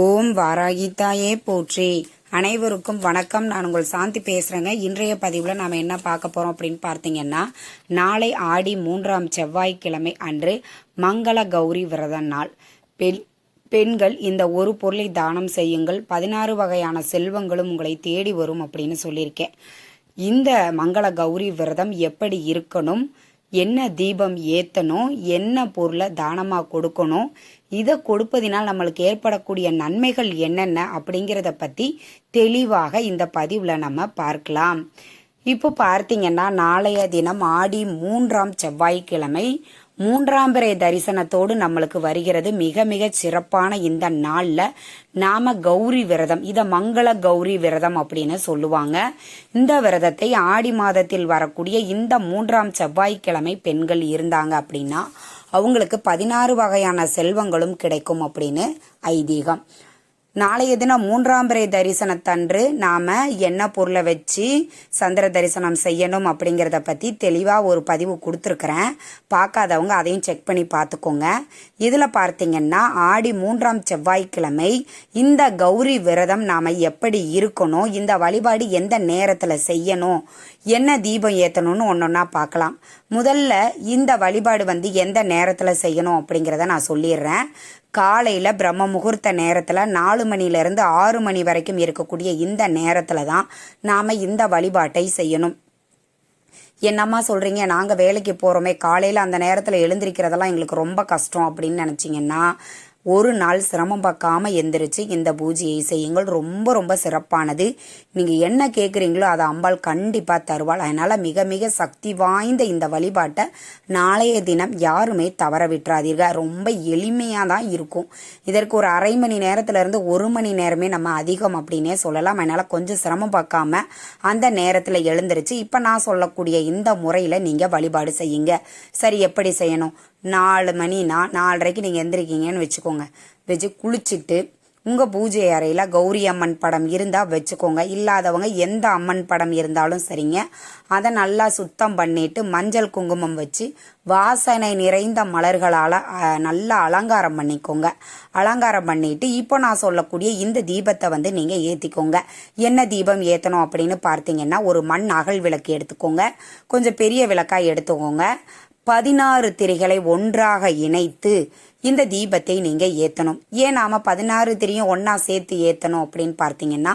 ஓம் வாராகித்தாயே போற்றி. அனைவருக்கும் வணக்கம். நான் உங்கள் சாந்தி பேசுகிறேங்க இன்றைய பதிவில் நாம் என்ன பார்க்க போகிறோம் அப்படின்னு பார்த்தீங்கன்னா நாளை ஆடி மூன்றாம் செவ்வாய்க்கிழமை அன்று மங்கள கௌரி விரத நாள். பெண் பெண்கள் இந்த ஒரு பொருளை தானம் செய்யுங்கள். பதினாறு வகையான செல்வங்களும் உங்களை தேடி வரும் அப்படின்னு சொல்லியிருக்கேன். இந்த மங்கள கௌரி விரதம் எப்படி இருக்கணும்? என்ன தீபம் ஏற்றணும் என்ன பொருளை தானமாக கொடுக்கணும் இதை கொடுப்பதினால் நம்மளுக்கு ஏற்படக்கூடிய நன்மைகள் என்னென்ன அப்படிங்கிறத பற்றி தெளிவாக இந்த பதிவில் நம்ம பார்க்கலாம். இப்போ பார்த்தீங்கன்னா நாளைய தினம் ஆடி மூன்றாம் செவ்வாய்க்கிழமை மூன்றாம் பிறை தரிசனத்தோடு நம்மளுக்கு வருகிறது மிக மிக சிறப்பான இந்த நாளில் நாம கௌரி விரதம் இதை மங்கள கௌரி விரதம் அப்படின்னு சொல்லுவாங்க. இந்த விரதத்தை ஆடி மாதத்தில் வரக்கூடிய இந்த மூன்றாம் செவ்வாய்க்கிழமை பெண்கள் இருந்தாங்க அப்படின்னா அவங்களுக்கு பதினாறு வகையான செல்வங்களும் கிடைக்கும் அப்படின்னு ஐதீகம். நாளைய தினம் மூன்றாம் பிறை தரிசனத்தன்று நாம என்ன பொருளை வச்சு சந்திர தரிசனம் செய்யணும் அப்படிங்கிறத பத்தி தெளிவா ஒரு பதிவு கொடுத்துருக்குறேன். பார்க்காதவங்க அதையும் செக் பண்ணி பார்த்துக்கோங்க. இதுல பார்த்தீங்கன்னா ஆடி மூன்றாம் செவ்வாய்க்கிழமை இந்த கௌரி விரதம் நாம எப்படி இருக்கணும் இந்த வழிபாடு எந்த நேரத்துல செய்யணும் என்ன தீபம் ஏற்றணும்னு ஒன்றா பார்க்கலாம். முதல்ல இந்த வழிபாடு வந்து எந்த நேரத்தில் செய்யணும் அப்படிங்கிறத நான் சொல்லிடுறேன். காலையில் பிரம்ம முகூர்த்த நேரத்தில் நாலு மணிலேருந்து ஆறு மணி வரைக்கும் இருக்கக்கூடிய இந்த நேரத்தில் தான் நாம் இந்த வழிபாட்டை செய்யணும். என்னம்மா சொல்கிறீங்க நாங்கள் வேலைக்கு போகிறோமே காலையில் அந்த நேரத்தில் எழுந்திருக்கிறதெல்லாம் எங்களுக்கு ரொம்ப கஷ்டம் அப்படின்னு நினச்சிங்கன்னா ஒரு நாள் சிரமம் பார்க்காம எந்திரிச்சு இந்த பூஜையை செய்யுங்கள். ரொம்ப ரொம்ப சிறப்பானது. நீங்கள் என்ன கேட்குறீங்களோ அதை அம்பாள் கண்டிப்பாக தருவாள். அதனால் மிக மிக சக்தி வாய்ந்த இந்த வழிபாட்டை நாளைய தினம் யாருமே தவற விட்டுறாதீர்கள். ரொம்ப எளிமையாக தான் இருக்கும். இதற்கு ஒரு அரை மணி நேரத்துலேருந்து ஒரு மணி நேரமே நம்ம அதிகம் அப்படின்னே சொல்லலாம். அதனால் கொஞ்சம் சிரமம் பார்க்காம அந்த நேரத்தில் எழுந்திருச்சு இப்போ நான் சொல்லக்கூடிய இந்த முறையில் நீங்கள் வழிபாடு செய்யுங்க. சரி எப்படி செய்யணும்? நாலு மணினா நாலரைக்கு நீங்கள் எந்திரிக்கீங்கன்னு வச்சுக்கோங்க. வச்சு குளிச்சுட்டு உங்கள் பூஜை அறையில் கௌரி அம்மன் படம் இருந்தால் வச்சுக்கோங்க. இல்லாதவங்க எந்த அம்மன் படம் இருந்தாலும் சரிங்க. அதை நல்லா சுத்தம் பண்ணிட்டு மஞ்சள் குங்குமம் வச்சு வாசனை நிறைந்த மலர்களால் நல்லா அலங்காரம் பண்ணிக்கோங்க. அலங்காரம் பண்ணிட்டு இப்போ நான் சொல்லக்கூடிய இந்த தீபத்தை வந்து நீங்கள் ஏற்றிக்கோங்க என்ன தீபம் ஏற்றணும் அப்படின்னு பார்த்தீங்கன்னா ஒரு மண் அகல் விளக்கு எடுத்துக்கோங்க. கொஞ்சம் பெரிய விளக்காக எடுத்துக்கோங்க. பதினாறு திரைகளை ஒன்றாக இணைத்து இந்த தீபத்தை நீங்க ஏத்தணும். ஏன் நாம பதினாறு திரியும் ஒன்னா சேர்த்து ஏத்தணும் அப்படின்னு பார்த்தீங்கன்னா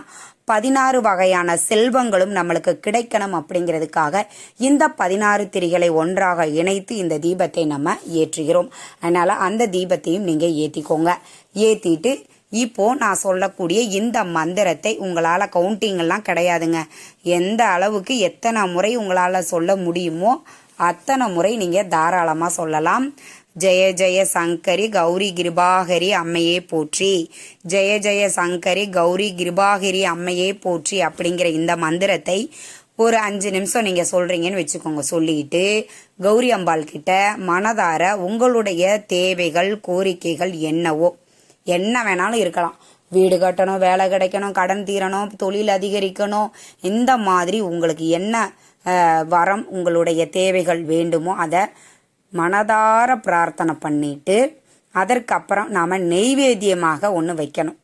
பதினாறு வகையான செல்வங்களும் நம்மளுக்கு கிடைக்கணும் அப்படிங்கிறதுக்காக இந்த பதினாறு திரிகளை ஒன்றாக இணைத்து இந்த தீபத்தை நம்ம ஏற்றுகிறோம். அதனால அந்த தீபத்தையும் நீங்க ஏத்திக்கோங்க. ஏத்திட்டு இப்போ நான் சொல்லக்கூடிய இந்த மந்திரத்தை உங்களால் கவுண்டிங் எல்லாம் கிடையாதுங்க. எந்த அளவுக்கு எத்தனை முறை உங்களால் சொல்ல முடியுமோ அத்தனை முறை நீங்கள் தாராளமாக சொல்லலாம். ஜெய ஜெய சங்கரி கௌரி கிருபாகரி அம்மையே போற்றி. ஜெய ஜெய சங்கரி கௌரி கிருபாகரி அம்மையே போற்றி அப்படிங்கிற இந்த மந்திரத்தை ஒரு அஞ்சு நிமிஷம் நீங்கள் சொல்கிறீங்கன்னு வச்சுக்கோங்க. சொல்லிட்டு கௌரி அம்பாள் கிட்ட மனதார உங்களுடைய தேவைகள் கோரிக்கைகள் என்னவோ என்ன வேணாலும் இருக்கலாம். வீடு கட்டணும் வேலை கிடைக்கணும் கடன் தீரணும் தொழில் அதிகரிக்கணும் இந்த மாதிரி உங்களுக்கு என்ன வரம் உங்களுடைய தேவைகள் வேண்டுமோ அதை மனதார பிரார்த்தனை பண்ணிட்டு அதற்கப்புறம் நாம் நெய்வேத்தியமாக ஒன்று வைக்கணும்.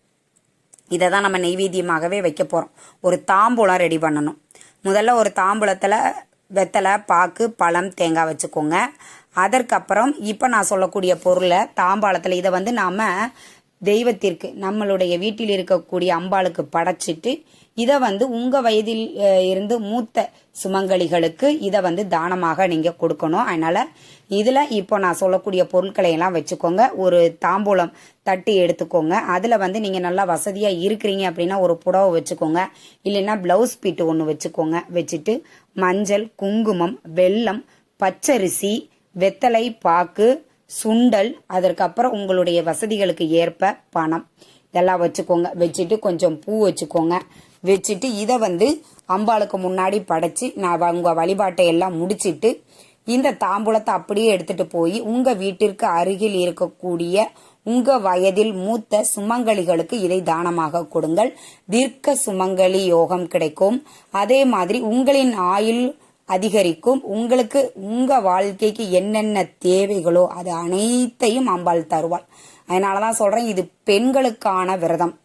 இதை தான் நம்ம நெய்வேத்தியமாகவே வைக்க போகிறோம் ஒரு தாம்பூலம் ரெடி பண்ணணும். முதல்ல ஒரு தாம்பூலத்தில் வெத்தலை பாக்கு பழம் தேங்காய் வச்சுக்கோங்க. அதற்கப்புறம் இப்போ நான் சொல்லக்கூடிய பொருளை தாம்பாளத்தில் இதை வந்து நாம் தெய்வத்திற்கு நம்மளுடைய வீட்டில் இருக்கக்கூடிய அம்பாளுக்கு படைச்சிட்டு இதை வந்து உங்கள் வயதில் இருந்து மூத்த சுமங்கலிகளுக்கு இதை வந்து தானமாக நீங்கள் கொடுக்கணும். அதனால் இதில் இப்போ நான் சொல்லக்கூடிய பொருட்களை எல்லாம் வச்சுக்கோங்க. ஒரு தாம்பூலம் தட்டி எடுத்துக்கோங்க. அதில் வந்து நீங்கள் நல்லா வசதியாக இருக்கிறீங்க அப்படின்னா ஒரு புடவை வச்சுக்கோங்க. இல்லைன்னா பிளவுஸ் பீட்டு ஒன்று வச்சுக்கோங்க. வச்சுட்டு மஞ்சள் குங்குமம் வெல்லம் பச்சரிசி வெத்தலை பாக்கு சுண்டல் அதற்கப்புறம் உங்களுடைய வசதிகளுக்கு ஏற்ப பணம். இதெல்லாம் வச்சுக்கோங்க. வச்சுட்டு கொஞ்சம் பூ வச்சுக்கோங்க. வச்சுட்டு இதை வந்து அம்பாளுக்கு முன்னாடி படைச்சி நான் உங்கள் வழிபாட்டை எல்லாம் முடிச்சிட்டு இந்த தாம்பூலத்தை அப்படியே எடுத்துட்டு போய் உங்கள் வீட்டிற்கு அருகில் இருக்கக்கூடிய உங்க வயதில் மூத்த சுமங்கலிகளுக்கு இதை தானமாக கொடுங்கள். தீர்க்க சுமங்கலி யோகம் கிடைக்கும். அதே மாதிரி உங்களின் ஆயுள் அதிகரிக்கும். உங்களுக்கு உங்க வாழ்க்கைக்கு என்னென்ன தேவைகளோ அது அனைத்தையும் அம்பாள் தருவாள். அதனால தான் சொல்கிறேன் இது பெண்களுக்கான விரதம்.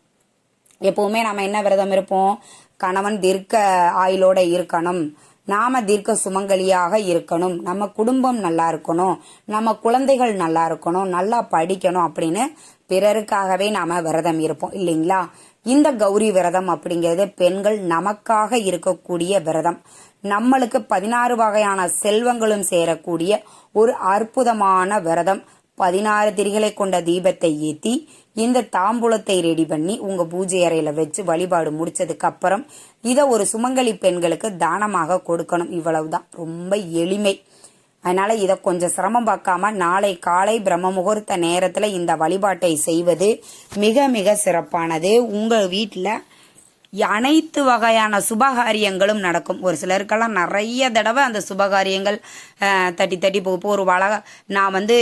எப்பவுமே நம்ம என்ன விரதம் இருப்போம்? கணவன் தீர்க்க ஆயுளோட இருக்கணும். நாம தீர்க்க சுமங்கலியாக இருக்கணும். நம்ம குடும்பம் நல்லா இருக்கணும். நம்ம குழந்தைகள் நல்லா இருக்கணும். நல்லா படிக்கணும் அப்படின்னு பிறருக்காகவே நாம விரதம் இருப்போம் இல்லைங்களா? இந்த கௌரி விரதம் அப்படிங்கிறது பெண்கள் நமக்காக இருக்கக்கூடிய விரதம். நம்மளுக்கு பதினாறு வகையான செல்வங்களும் சேரக்கூடிய ஒரு அற்புதமான விரதம். பதினாறு திரிகளை கொண்ட தீபத்தை ஏற்றி இந்த தாம்பூலத்தை ரெடி பண்ணி உங்க பூஜை அறையில வச்சு வழிபாடு முடிச்சதுக்கு அப்புறம் இதை ஒரு சுமங்கலி பெண்களுக்கு தானமாக கொடுக்கணும். இவ்வளவுதான். ரொம்ப எளிமை. அதனால இதை கொஞ்சம் சிரமம் பார்க்காம நாளை காலை பிரம்ம முகூர்த்த நேரத்துல இந்த வழிபாட்டை செய்வது மிக மிக சிறப்பானது. உங்க வீட்டில் அனைத்து வகையான சுபகாரியங்களும் நடக்கும். ஒரு சிலருக்கெல்லாம் நிறைய தடவை அந்த சுபகாரியங்கள் தட்டி தட்டி போக இப்போ ஒரு வளக நான் வந்து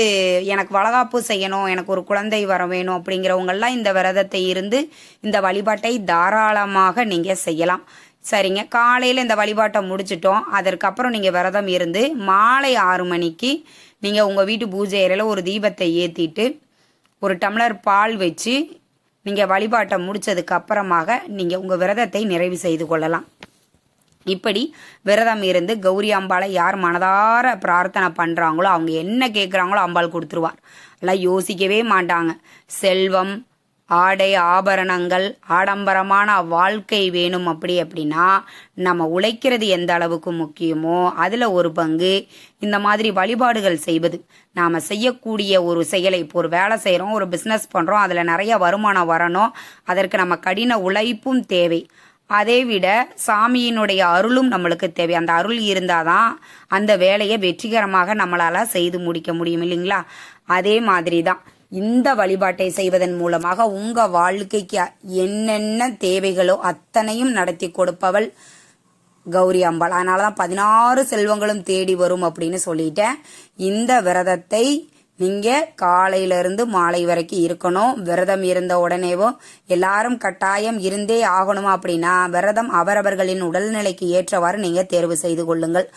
எனக்கு வளகாப்பு செய்யணும் எனக்கு ஒரு குழந்தை வர வேணும் அப்படிங்கிறவங்கெல்லாம் இந்த விரதத்தை இருந்து இந்த வழிபாட்டை தாராளமாக நீங்கள் செய்யலாம். சரிங்க. காலையில் இந்த வழிபாட்டை முடிச்சிட்டோம். அதற்கப்புறம் நீங்கள் விரதம் இருந்து மாலை ஆறு மணிக்கு நீங்கள் உங்கள் வீட்டு பூஜை அறையில் ஒரு தீபத்தை ஏற்றிட்டு ஒரு டம்ளர் பால் வச்சு நீங்கள் வழிபாட்டை முடித்ததுக்கு அப்புறமாக நீங்கள் உங்கள் விரதத்தை நிறைவு செய்து கொள்ளலாம். இப்படி விரதம் இருந்து கௌரி அம்பாளை யார் மனதார பிரார்த்தனை பண்ணுறாங்களோ அவங்க என்ன கேட்குறாங்களோ அம்பாள் கொடுத்துருவார். எல்லாம் யோசிக்கவே மாட்டாங்க. செல்வம் ஆடை ஆபரணங்கள் ஆடம்பரமான வாழ்க்கை வேணும் அப்படி அப்படின்னா நம்ம உழைக்கிறது எந்த அளவுக்கு முக்கியமோ அதில் ஒரு பங்கு இந்த மாதிரி வழிபாடுகள் செய்வது. நாம் செய்யக்கூடிய ஒரு செயலை இப்போ ஒரு வேலை செய்கிறோம் ஒரு பிஸ்னஸ் பண்ணுறோம் அதில் நிறைய வருமானம் வரணும் அதற்கு நம்ம கடின உழைப்பும் தேவை. அதை விட சாமியினுடைய அருளும் நம்மளுக்கு தேவை. அந்த அருள் இருந்தால் தான் அந்த வேலையை வெற்றிகரமாக நம்மளால் செய்து முடிக்க முடியும் இல்லைங்களா? அதே மாதிரி தான். இந்த வழிபாட்டை செய்வதன் மூலமாக உங்க வாழ்க்கைக்கு என்னென்ன தேவைகளோ அத்தனையும் நடத்தி கொடுப்பவள் கௌரி அம்பாள். அதனால தான் பதினாறு செல்வங்களும் தேடி வரும் அப்படின்னு சொல்லிட்டேன். இந்த விரதத்தை நீங்கள் காலையிலிருந்து மாலை வரைக்கும் இருக்கணும். விரதம் இருந்த உடனேவும் எல்லாரும் கட்டாயம் இருந்தே ஆகணும் அப்படின்னா விரதம் அவரவர்களின் உடல்நிலைக்கு ஏற்றவாறு நீங்கள் தேர்வு செய்து கொள்ளுங்கள்.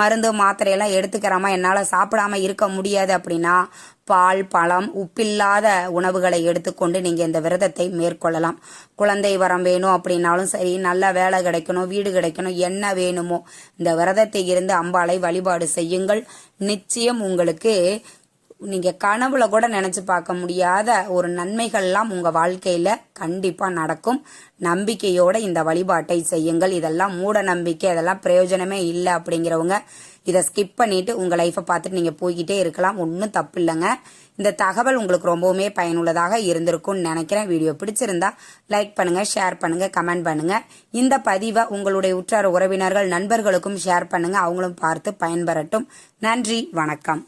மருந்து மாத்திரையெல்லாம் எடுத்துக்கிறாமல் என்னால் சாப்பிடாம இருக்க முடியாது அப்படின்னா பால் பழம் உப்பில்லாத உணவுகளை எடுத்துக்கொண்டு நீங்கள் இந்த விரதத்தை மேற்கொள்ளலாம். குழந்தை வரம் வேணும் அப்படின்னாலும் சரி நல்ல வேலை கிடைக்கணும் வீடு கிடைக்கணும் என்ன வேணுமோ இந்த விரதத்தை இருந்து அம்பாளை வழிபாடு செய்யுங்கள். நிச்சயம் உங்களுக்கு நீங்கள் கனவுல கூட நினைச்சு பார்க்க முடியாத ஒரு நன்மைகள்லாம் உங்கள் வாழ்க்கையில் கண்டிப்பாக நடக்கும். நம்பிக்கையோடு இந்த வழிபாட்டை செய்யுங்கள். இதெல்லாம் மூட நம்பிக்கை அதெல்லாம் பிரயோஜனமே இல்லை அப்படிங்கிறவங்க இதை ஸ்கிப் பண்ணிட்டு உங்கள் லைஃப்பை பார்த்துட்டு நீங்கள் போய்கிட்டே இருக்கலாம். ஒன்றும் தப்பு இல்லைங்க. இந்த தகவல் உங்களுக்கு ரொம்பவுமே பயனுள்ளதாக இருந்திருக்கும்னு நினைக்கிறேன். வீடியோ பிடிச்சிருந்தா லைக் பண்ணுங்கள் ஷேர் பண்ணுங்கள் கமெண்ட் பண்ணுங்கள் இந்த பதிவை உங்களுடைய உற்றார் உறவினர்கள் நண்பர்களுக்கும் ஷேர் பண்ணுங்கள் அவங்களும் பார்த்து பயன்பெறட்டும். நன்றி வணக்கம்.